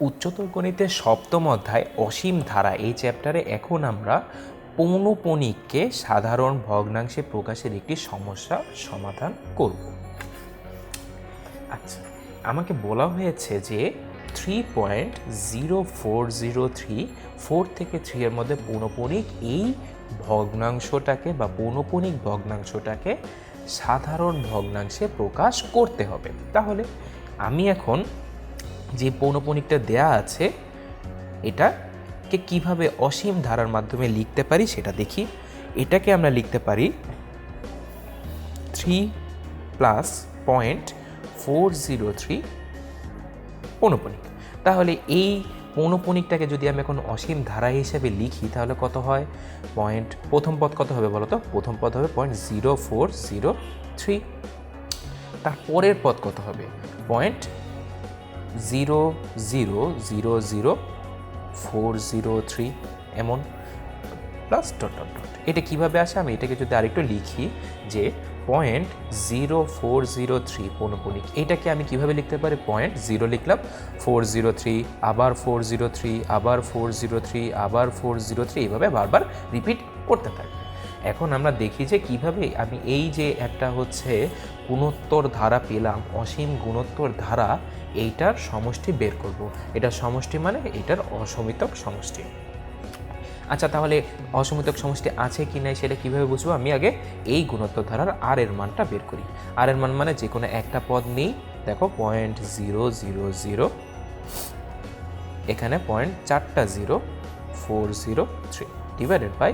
উচ্চতর গণিতের সপ্তম অধ্যায় অসীম ধারা এই চ্যাপ্টারে এখন আমরা পৌনপণিককে সাধারণ ভগ্নাংশে প্রকাশের একটি সমস্যা সমাধান করব। আচ্ছা আমাকে বলা হয়েছে যে three point zero four zero three four থেকে থ্রি এর মধ্যে পৌনপণিক এই ভগ্নাংশটাকে বা পৌনপণিক ভগ্নাংশটাকে সাধারণ ভগ্নাংশে প্রকাশ করতে হবে। তাহলে আমি এখন যে পৌনপণিকটা দেয়া আছে, এটাকে কীভাবে অসীম ধারার মাধ্যমে লিখতে পারি সেটা দেখি। এটাকে আমরা লিখতে পারি three plus point four zero three পৌনপণিক তাহলে এই পৌনপণিকটাকে যদি আমি এখন অসীম ধারা হিসেবে লিখি, তাহলে কত হয়? পয়েন্ট, প্রথম পদ কত হবে বলো তো প্রথম পদ হবে point zero four zero three. তার পরের পদ কত হবে? Point zero zero zero zero four zero three এমন প্লাস ডট ডট ডট এটা কীভাবে আসে? আমি এটাকে যদি আরেকটু লিখি যে point zero four zero three পৌনপণিক এটাকে আমি কীভাবে লিখতে পারি? পয়েন্ট জিরো লিখলাম ফোর জিরো থ্রি আবার ফোর জিরো থ্রি আবার ফোর জিরো থ্রি আবার ফোর জিরো থ্রি এইভাবে বারবার রিপিট করতে থাকবে এখন আমরা দেখি যে কীভাবে আমি এই যে একটা হচ্ছে গুণোত্তর ধারা পেলাম, অসীম গুণোত্তর ধারা এইটার সমষ্টি বের করব। এটার সমষ্টি মানে এটার অসমিতক সমষ্টি। আচ্ছা তাহলে অসমিতক সমষ্টি আছে কি নাই সেটা কীভাবে বুঝব? আমি আগে এই গুণোত্তর ধারার আর এর মানটা বের করি। আর এর মান মানে যে কোনো একটা পদ নেই। দেখো পয়েন্ট জিরো জিরো জিরো এখানে পয়েন্ট চারটা zero four zero three divided by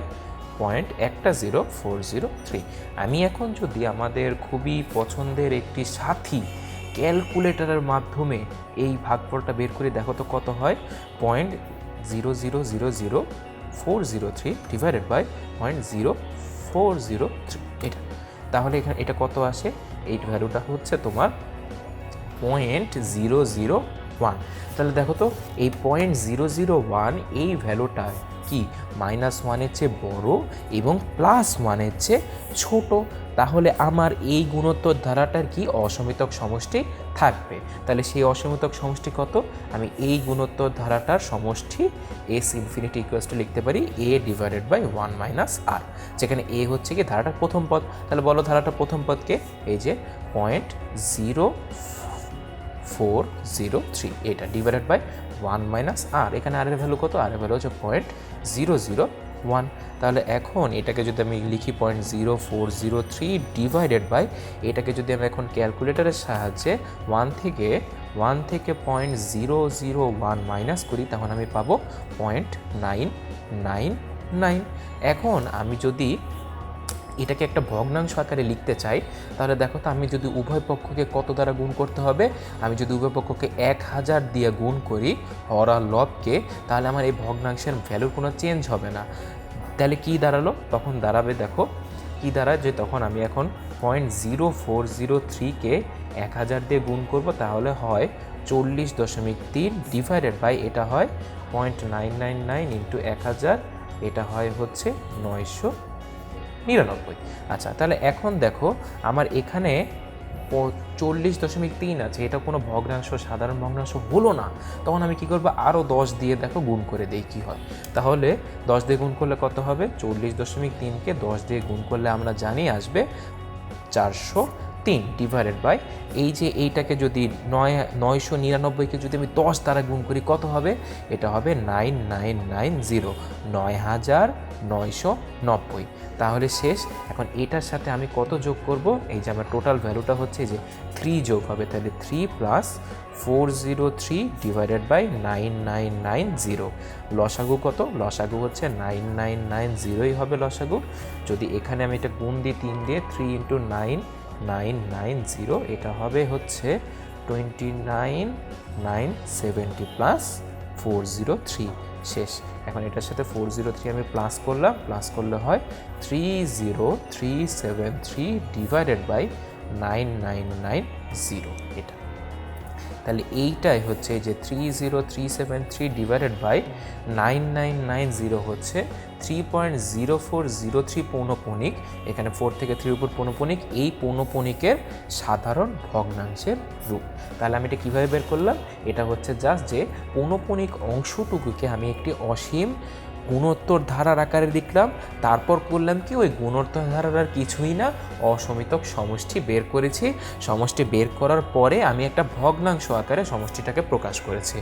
point একটা জিরো ফোর জিরো থ্রি আমি এখন যদি আমাদের খুবই পছন্দের একটি সাথী ক্যালকুলেটরের মাধ্যমে এই ভাগফলটা বের করে দেখো তো কত হয়? Point zero zero zero zero four zero three divided by point zero four zero three এটা। তাহলে এখানে এটা কত আসে? এই ভ্যালুটা হচ্ছে তোমার পয়েন্ট জিরো জিরো ওয়ান তাহলে দেখো তো, এই পয়েন্ট জিরো জিরো ওয়ান এই ভ্যালুটা কি? মাইনাস ওয়ানের চেয়ে বড় এবং প্লাস ওয়ানের চেয়ে ছোট। তাহলে আমার এই গুণোত্তর ধারাটার কি অসমিতক সমষ্টি থাকবে? তাহলে সেই অসমিতক সমষ্টি কত? আমি এই গুণোত্তর ধারাটার সমষ্টি এস ইনফিনিটি ইকুয়াস টু লিখতে পারি a divided by one minus r যেখানে এ হচ্ছে কি ধারাটার প্রথম পদ। তাহলে বলো ধারাটার প্রথম পদকে, এই যে point zero four zero three এটা divided by one minus r এখানে আর এর ভ্যালু কত? আর এর ভ্যালু হচ্ছে পয়েন্ট জিরো জিরো ওয়ান তাহলে এখন এটাকে যদি আমি লিখি point zero four zero three divided by এটাকে যদি আমি এখন ক্যালকুলেটারের সাহায্যে ওয়ান থেকে ওয়ান থেকে point zero zero one minus করি, তখন আমি পাবো পয়েন্ট নাইন নাইন নাইন এখন আমি যদি এটাকে একটা ভগ্নাংশ আকারে লিখতে চাই, তাহলে দেখো তো আমি যদি উভয় পক্ষকে কত দ্বারা গুণ করতে হবে? আমি যদি উভয় পক্ষকে এক হাজার দিয়ে গুণ করি হর আর লবকে, তাহলে আমার এই ভগ্নাংশের ভ্যালুর কোনো চেঞ্জ হবে না। তাহলে কী দাঁড়াল? তখন দাঁড়াবে দেখো, কী দাঁড়ায়? যে তখন আমি এখন পয়েন্ট জিরো ফোর জিরো থ্রিকে এক হাজার দিয়ে গুণ করব, তাহলে হয় চল্লিশ দশমিক তিন ডিভাইডেড বাই এটা হয় point nine nine nine into এক হাজার, এটা হয় হচ্ছে নয়শো নিরানব্বই। আচ্ছা তাহলে এখন দেখো আমার এখানে চল্লিশ দশমিক তিন আছে, এটা কোনো ভগ্নাংশ, সাধারণ ভগ্নাংশ হলো না। তখন আমি কি করব? আরও দশ দিয়ে দেখো গুণ করে দেই কী হয়। তাহলে দশ দিয়ে গুণ করলে কত হবে? চল্লিশ দশমিক তিনকে দশ দিয়ে গুণ করলে আমরা জানি আসবে চারশো তিন ডিভাইডেড বাই এই যে এইটাকে যদি নয়, নয়শো নিরানব্বইকে যদি আমি দশ দ্বারা গুণ করি, কত হবে? এটা হবে নাইন নাইন নাইন জিরো নয় হাজার নয়শো নব্বই। তাহলে শেষ। এখন এটার সাথে আমি কত যোগ করব? এই যে আমার টোটাল ভ্যালুটা হচ্ছে যে থ্রি যোগ হবে, তাহলে three plus four zero three divided by nine nine nine zero লসাগু কত? লসাগু হচ্ছে নাইন নাইন নাইন জিরোই হবে লসাগু। যদি এখানে আমি এটা গুণ দিই, তিন দিয়ে three into nine nine nine zero এটা হবে হচ্ছে twenty nine nine seventy plus four zero three শেষ। এখন এটার সাথে ফোর জিরো থ্রি আমি প্লাস করলাম। প্লাস করলে হয় three zero three seven three divided by nine nine nine zero এটা। তাহলে এইটাই হচ্ছে যে three zero three seven three divided by nine nine nine zero হচ্ছে three point zero four zero three পৌনপণিক এখানে ফোর থেকে থ্রির উপর পৌনপণিক এই পৌনপণিকের সাধারণ ভগ্নাংশের রূপ। তাহলে আমি এটা কীভাবে বের করলাম? এটা হচ্ছে জাস্ট যে পৌনপণিক অংশটুকুকে আমি একটি অসীম গুণোত্তর ধারার আকারে লিখলাম তারপর করলাম কি, ওই গুণোত্তর ধারার আর কিছুই না, অসমিতক সমষ্টি বের করেছি। সমষ্টি বের করার পরে আমি একটা ভগ্নাংশ আকারে সমষ্টিটাকে প্রকাশ করেছি।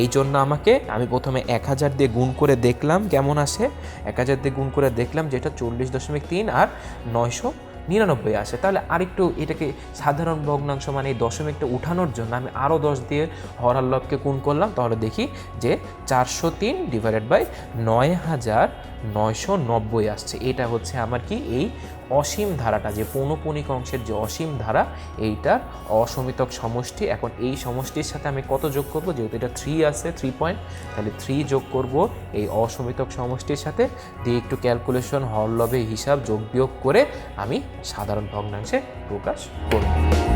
এই জন্য আমাকে, আমি প্রথমে এক হাজার দিয়ে গুণ করে দেখলাম, কেমন আসে? এক হাজার দিয়ে গুণ করে দেখলাম যেটা চল্লিশ দশমিক তিন আর নয়শো নিরানব্বই আসে। তাহলে আরেকটু এটাকে সাধারণ ভগ্নাংশ মানে এই দশমিকটা উঠানোর জন্য আমি আরও দশ দিয়ে হরার লবকে গুণ করলাম। তাহলে দেখি যে চারশো তিন ডিভাইডেড বাই নয় হাজার নয়শো নব্বই আসছে। এটা হচ্ছে আমার কি এই অসীম ধারাটা, যে পৌনপণিক অংশের যে অসীম ধারা, এইটার অসমিতক সমষ্টি। এখন এই সমষ্টির সাথে আমি কত যোগ করব? যেহেতু এটা থ্রি আছে থ্রি পয়েন্ট তাহলে থ্রি যোগ করব এই অসমিতক সমষ্টির সাথে। দিয়ে একটু ক্যালকুলেশন হরলবে, হিসাব, যোগ বিয়োগ করে আমি সাধারণ ভগ্নাংশে প্রকাশ করব।